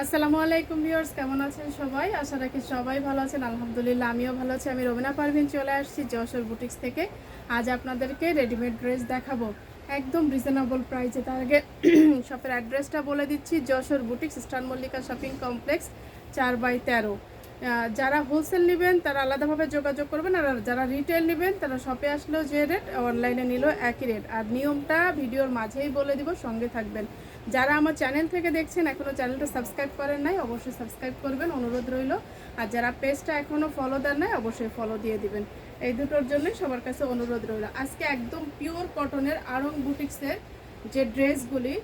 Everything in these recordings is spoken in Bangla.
আসসালামু আলাইকুম ভিউয়ার্স, কেমন আছেন সবাই? আশা রাখি সবাই ভালো আছেন। আলহামদুলিল্লাহ, আমিও ভালো আছি। আমি রবিনা পারভিন চলে আসছি যশোর বুটিক্স থেকে। আজ আপনাদেরকে রেডিমেড ড্রেস দেখাবো। একদম রিজনেবল প্রাইসে তার আগে শপের অ্যাড্রেসটা বলে দিচ্ছি। Jessore boutiques star Mallika shopping complex চার বাই তেরো। যারা হোলসেল নেবেন, তারা আলাদাভাবে যোগাযোগ করবেন। আর যারা রিটেল নেবেন, তারা শপে আসলেও যে রেট অনলাইনে নিল একই রেট আর নিয়মটা ভিডিওর মাঝেই বলে দিব, সঙ্গে থাকবেন। যারা আমার চ্যানেল থেকে দেখছেন এখনও চ্যানেলটা সাবস্ক্রাইব করেন নাই, অবশ্যই সাবস্ক্রাইব করবেন, অনুরোধ রইল। আর যারা পেজটা এখনও ফলো দেন নাই, অবশ্যই ফলো দিয়ে দিবেন। এই দুটোর জন্যই সবার কাছে অনুরোধ রইল। আজকে একদম পিওর কটনের আরং বুটিক্সের যে ড্রেসগুলি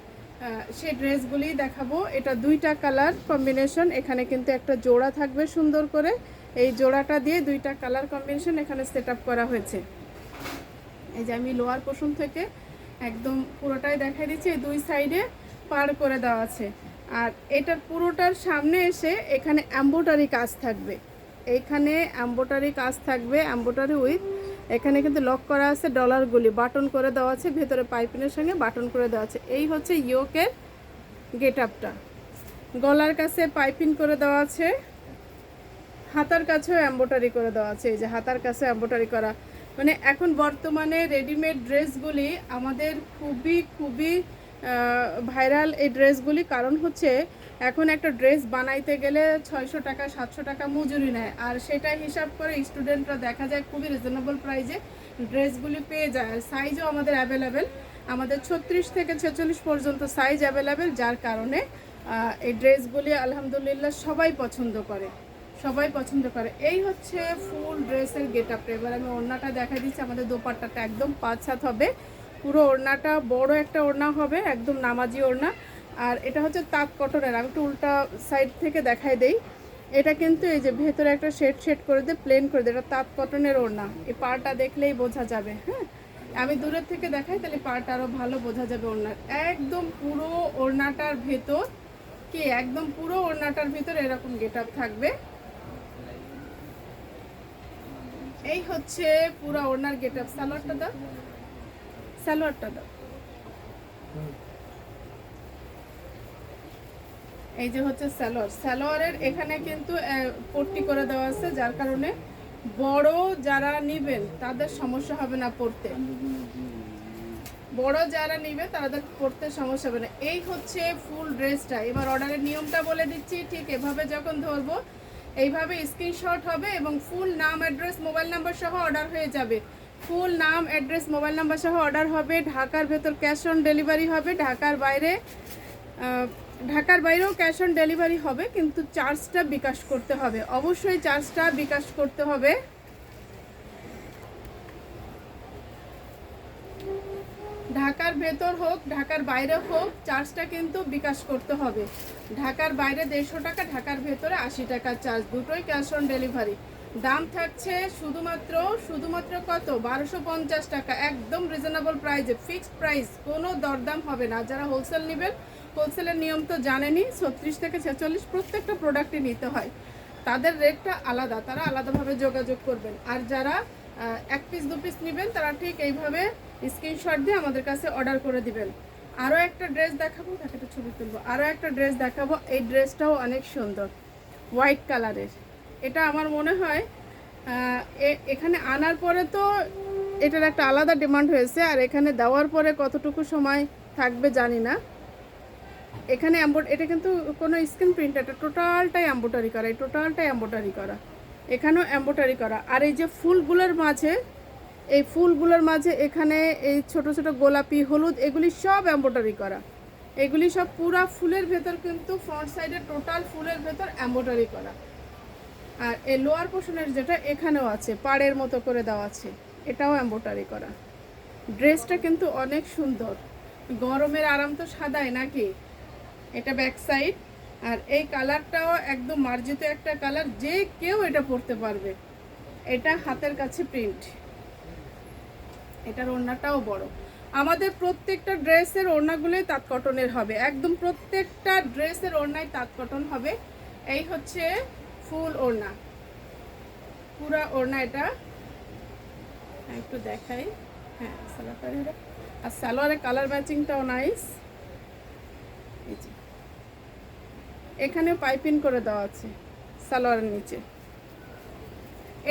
সেই ড্রেসগুলি দেখাবো। এটা দুইটা কালার কম্বিনেশন এখানে কিন্তু একটা জোড়া থাকবে সুন্দর করে। এই জোড়াটা দিয়ে দুইটা কালার কম্বিনেশন এখানে সেট করা হয়েছে। এই যে আমি লোয়ার পোষণ থেকে একদম পুরোটাই দেখাই দিচ্ছি। এই দুই সাইডে পার করে দেওয়া আছে। আর এটার পুরোটার সামনে এসে এখানে অ্যাম্বোটারি কাজ থাকবে। এইখানে অ্যাম্বোটারি কাজ থাকবে অ্যাম্বোটারি উইথ এখানে কিন্তু লক করা আছে ডলারগুলি বাটন করে দেওয়া আছে, ভেতরে পাইপিনের সঙ্গে বাটন করে দেওয়া আছে। এই হচ্ছে ইয়োকের গেট আপটা গলার কাছে পাইপিন করে দেওয়া আছে, হাতার কাছেও এম্বোটারি করে দেওয়া আছে। এই যে হাতার কাছে এম্বোটারি করা। মানে এখন বর্তমানে রেডিমেড ড্রেসগুলি আমাদের খুবই খুবই ভাইরাল এই ড্রেসগুলি কারণ হচ্ছে এখন একটা ড্রেস বানাইতে গেলে ছয়শো টাকা, সাতশো টাকা মজুরি নেয়। আর সেটা হিসাব করে স্টুডেন্টরা দেখা যায় খুবই রিজনেবল প্রাইজে ড্রেসগুলি পেয়ে যায়। আর সাইজও আমাদের অ্যাভেলেবেল আমাদের ছত্রিশ থেকে ছেচল্লিশ পর্যন্ত সাইজ অ্যাভেলেবেল যার কারণে এই ড্রেসগুলি আলহামদুলিল্লাহ সবাই পছন্দ করে। সবাই পছন্দ করে। এই হচ্ছে ফুল ড্রেসের গেট আপটা এবার আমি ওড়নাটা দেখা দিচ্ছি। আমাদের দোপাট্টাটা একদম পাঁচ হাত হবে। পুরো ওড়নাটা বড় একটা ওড়না হবে, একদম নামাজি ওড়না। আর এটা হচ্ছে তাঁত কটনের, আমি একটু উল্টা সাইড থেকে দেখাই দেই। এটা কিন্তু এই যে ভেতরে একটা শেড শেড করে দিয়ে প্লেন করে দিয়ে, এটা তাঁত কটনের ওড়না। এই পাড়টা দেখলেই বোঝা যাবে হ্যাঁ? আমি দূরের থেকে দেখাই, তাহলে পাড়টা আরও ভালো বোঝা যাবে ওড়নার। একদম পুরো ওড়নাটার ভেতর, কি একদম পুরো ওড়নাটার ভিতর এরকম গেট থাকবে। এই হচ্ছে পুরো ওড়নার গেট আপ সালোয়ারটা দাও। সালোয়ারটা দাও। এই যে হচ্ছে সালোয়ার। সালোয়ারের এখানে কিন্তু পট্টি করে দেওয়া আছে, যার কারণে বড় যারা নিবেন, তাদের সমস্যা হবে না পড়তে। বড় যারা নিবে, তাদের পড়তে সমস্যা হবে না। এই হচ্ছে ফুল ড্রেসটা। এবার অর্ডারের নিয়মটা বলে দিচ্ছি, ঠিক এভাবে যখন ধরবো, এইভাবে স্ক্রিনশট হবে এবং ফুল নাম, অ্যাড্রেস, মোবাইল নাম্বার সহ অর্ডার হয়ে যাবে। ফুল নাম, অ্যাড্রেস, মোবাইল নাম্বার সহ অর্ডার হবে। ঢাকার ভেতর ক্যাশ অন ডেলিভারি হবে। ঢাকার বাইরে ঢাকার বাইরেও ক্যাশ অন ডেলিভারি হবে, কিন্তু চার্জটা বিকাশ করতে হবে। অবশ্যই চার্জটা বিকাশ করতে হবে। ঢাকার ভেতর হোক, ঢাকার বাইরে হোক, চার্জটা কিন্তু বিকাশ করতে হবে। ঢাকার বাইরে দেড়শো টাকা, ঢাকার ভেতরে আশি টাকার চার্জ। দুটোই ক্যাশ অন ডেলিভারি। দাম থাকছে শুধুমাত্র শুধুমাত্র কত? বারোশো পঞ্চাশ টাকা। একদম রিজনেবল প্রাইসে ফিক্সড প্রাইস কোনো দরদাম হবে না। যারা হোলসেল নেবেন হোলসেলের নিয়ম তো জানেনই, ছত্রিশ থেকে ছেচল্লিশ প্রত্যেকটা প্রোডাক্টই নিতে হয়। তাদের রেটটা আলাদা, তারা আলাদাভাবে যোগাযোগ করবেন। আর যারা এক পিস দু পিস নেবেন, তারা ঠিক এইভাবে স্ক্রিনশট দিয়ে আমাদের কাছে অর্ডার করে দিবেন। আরও একটা ড্রেস দেখাবো, তাকে একটা ছবি তুলবো। আরও একটা ড্রেস দেখাবো। এই ড্রেসটাও অনেক সুন্দর হোয়াইট কালারের এটা আমার মনে হয় এখানে আনার পরে তো এটার একটা আলাদা ডিমান্ড হয়েছে, আর এখানে দেওয়ার পরে কতটুকু সময় থাকবে জানি না। এখানে এটা কিন্তু কোনো স্ক্রিন প্রিন্ট এটা টোটালটাই এম্বোটারি করা, এই টোটালটাই এম্বোটারি করা, এখানেও এম্বোটারি করা। আর এই যে ফুলগুলোর মাঝে, এই ফুলগুলোর মাঝে এখানে এই ছোট ছোট গোলাপি, হলুদ, এগুলি সব এম্বোটারি করা। এগুলি সব পুরা ফুলের ভেতর কিন্তু ফ্রন্ট সাইডে টোটাল ফুলের ভেতর এম্বোটারি করা। আর এই লোয়ার পোর্শনের যেটা, এখানেও আছে, পাড়ের মতো করে দেওয়া আছে। এটাও এম্বোটারি করা। ড্রেসটা কিন্তু অনেক সুন্দর। গরমের আরাম তো সাদাই নাকি? এটা ব্যাক সাইড আর এই কালারটাও একদম মার্জিত একটা কালার, যে কেউ এটা পরতে পারবে। এটা হাতের কাছে প্রিন্ট এটার ওড়নাটাও বড়। আমাদের প্রত্যেকটা ড্রেসের ওড়নাগুলোই তাঁত কটনের হবে। একদম প্রত্যেকটা ড্রেসের ওড়নায় তাঁত কটন হবে। এই হচ্ছে ফুল ওড়না। পুরা ওড়না এটা। একটু দেখাই। হ্যাঁ সালোয়ারটা আর সালোয়ারের কালার ম্যাচিংটাও নাইস এখানে পাইপিং করে দেওয়া আছে, সালোয়ারের নিচে।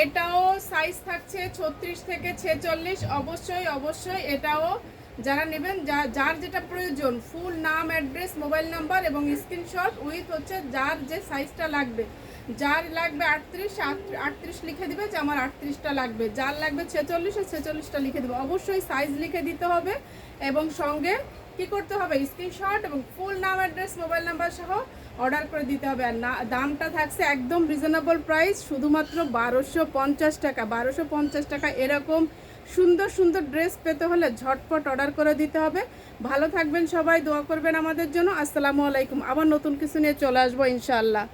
এটাও সাইজ থাকছে ছত্রিশ থেকে ছেচল্লিশ। অবশ্যই অবশ্যই এটাও যারা নেবেন, যা যার যেটা প্রয়োজন, ফুল নাম, অ্যাড্রেস, মোবাইল নাম্বার এবং স্ক্রিনশট, উইথ হচ্ছে যার যে সাইজটা লাগবে। যার লাগবে আটত্রিশ আটত্রিশ লিখে দিবে যে আমার আটত্রিশটা লাগবে। যার লাগবে ছেচল্লিশ ছেচল্লিশটা লিখে দেবে। অবশ্যই সাইজ লিখে দিতে হবে এবং সঙ্গে কি করতে হবে? স্ক্রিনশট এবং ফুল নাম, অ্যাড্রেস, মোবাইল নাম্বার সহ অর্ডার করে দিতে হবে আর না, দামটা থাকছে একদম রিজনেবল প্রাইস শুধুমাত্র বারোশো পঞ্চাশ টাকা। বারোশো পঞ্চাশ টাকা এরকম সুন্দর সুন্দর ড্রেস পেতে হলে ঝটপট অর্ডার করে দিতে হবে। ভালো থাকবেন সবাই, দোয়া করবেন আমাদের জন্য। আসসালামু আলাইকুম। আবার নতুন কিছু নিয়ে চলে আসব ইনশাআল্লাহ।